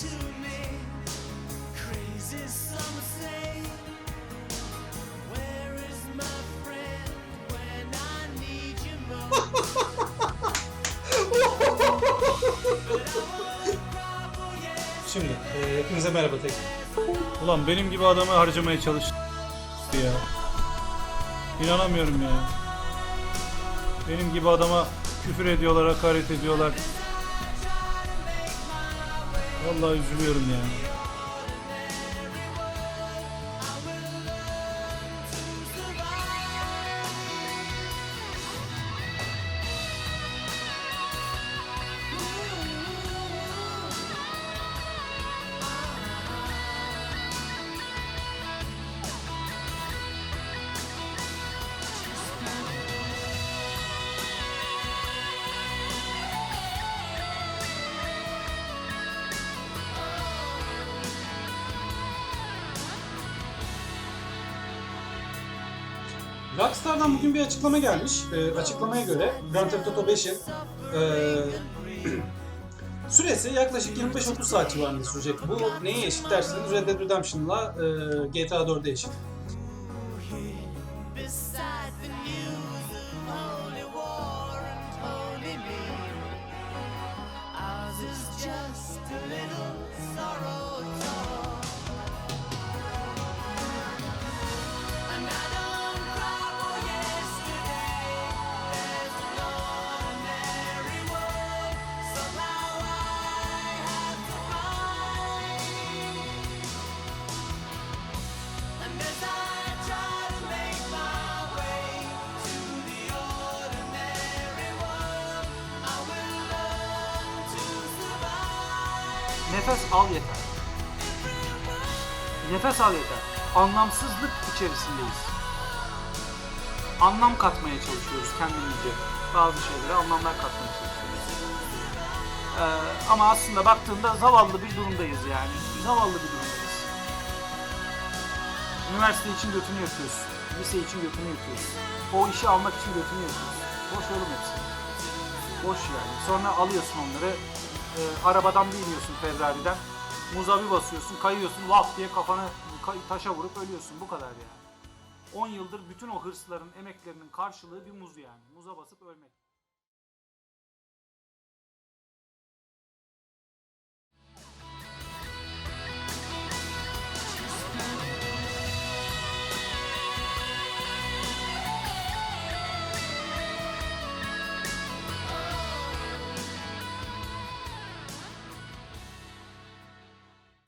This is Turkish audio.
to me? Şimdi e, hepinize merhaba tekrar. Ulan benim gibi adamı harcamaya çalış ya. İnanamıyorum ya. Benim gibi adama küfür ediyorlar, hakaret ediyorlar. Vallahi üzülüyorum ya. Rockstar'dan bugün bir açıklama gelmiş. E, açıklamaya göre Grand Theft Auto 5'in e, süresi yaklaşık 25-30 saat civarında sürecek. Bu neye eşit derseniz Red Dead Redemption'la e, GTA 4'e eşit. Nefes al yeter. Nefes al yeter. Anlamsızlık içerisindeyiz. Anlam katmaya çalışıyoruz kendimizce. Bazı şeylere anlamlar katmaya çalışıyoruz. Ee, ama aslında baktığında zavallı bir durumdayız yani. Zavallı bir durumdayız. Üniversite için götünü yapıyoruz. Lise için götünü yapıyoruz. O işi almak için götünü yapıyoruz. Boş oğlum hepsi. Boş yani. Sonra alıyorsun onları. E, arabadan bir iniyorsun Ferrari'den. Muza bir basıyorsun, kayıyorsun, laf diye kafanı taşa vurup ölüyorsun. Bu kadar yani. 10 yıldır bütün o hırsların, emeklerinin karşılığı bir muz yani. Muza basıp ölmek.